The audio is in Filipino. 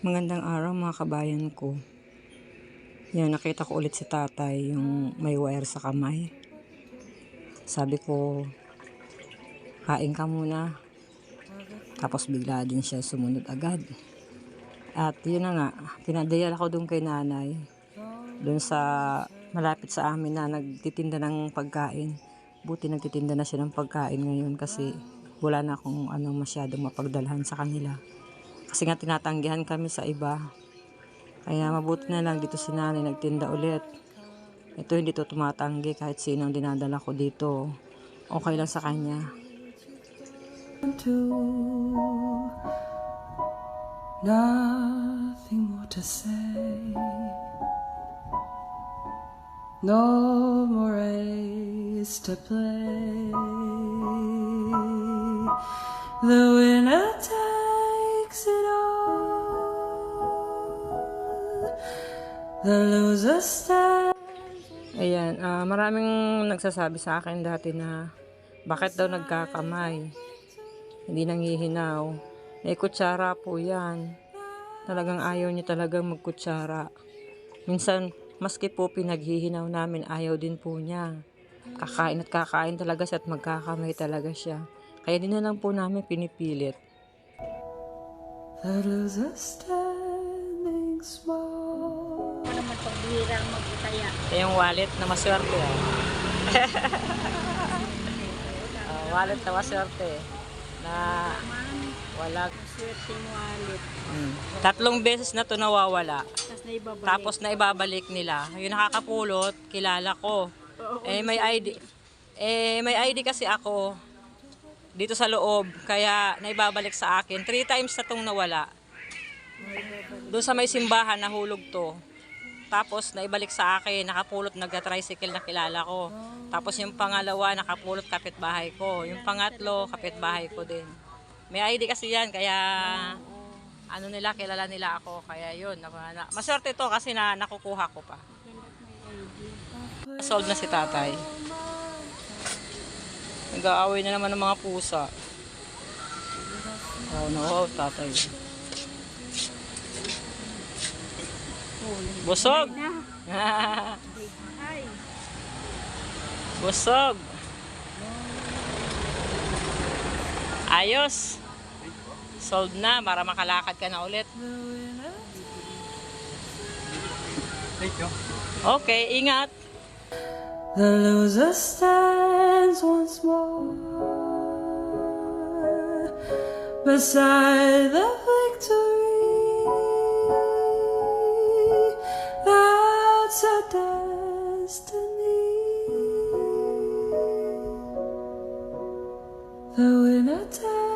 Magandang araw mga kabayan ko. Yan, nakita ko ulit si tatay yung may wire sa kamay. Sabi ko, kain ka muna. Tapos bigla din siya sumunod agad. At yun na nga, pinadayal ako doon kay nanay. Doon sa malapit sa amin na nagtitinda ng pagkain. Buti nagtitinda na siya ng pagkain ngayon kasi wala na akong ano, masyadong mapagdalhan sa kanila. Kasi nga tinatanggihan kami sa iba. Kaya mabuti na lang dito si nanay nagtinda ulit. Ito hindi to tumatanggi kahit sino ang dinadala ko dito. Okay lang sa kanya. nothing more to say. No more race to play. The winner The loser stands. Ayan, ah, maraming nagsasabi sa akin dati na bakit daw nagkakamay. Hindi nangihinaw. Eh, kutsara po yan. Talagang ayaw niya talagang magkutsara. Minsan, maski po pinaghihinaw namin, ayaw din po niya. Kakain at kakain talaga siya at magkakamay talaga siya. Kaya din na lang po namin pinipilit. The loser standing small. Pagbihirang mag-itaya. Eh, yung wallet na maswerte. ah. Ah, wallet na maswerte. Na Man, wala. swerte mo alit. Mm. Tatlong beses na to nawawala. Tapos na ibabalik. Tapos na ibabalik nila. Yung nakakapulot, kilala ko. Eh may ID. Eh may ID kasi ako dito sa loob. Kaya naibabalik sa akin. Three times na tong nawala. Doon sa may simbahan nahulog to. Tapos naibalik sa akin, nakapulot nagka-tricycle na kilala ko. Tapos yung pangalawa, nakapulot kapitbahay ko. Yung pangatlo, kapitbahay ko din. May ID kasi yan, kaya ano nila, kilala nila ako. Kaya yun, na, na, maswerte to kasi na nakukuha ko pa. Sold na si tatay. Nag-aaway na naman ng mga pusa. Oh no, tatay. Busog! Busog! Ayos! Sold na para makalakad ka na ulit. Okay, ingat! The loser stands once more beside the victory. That's a destiny. The winner takes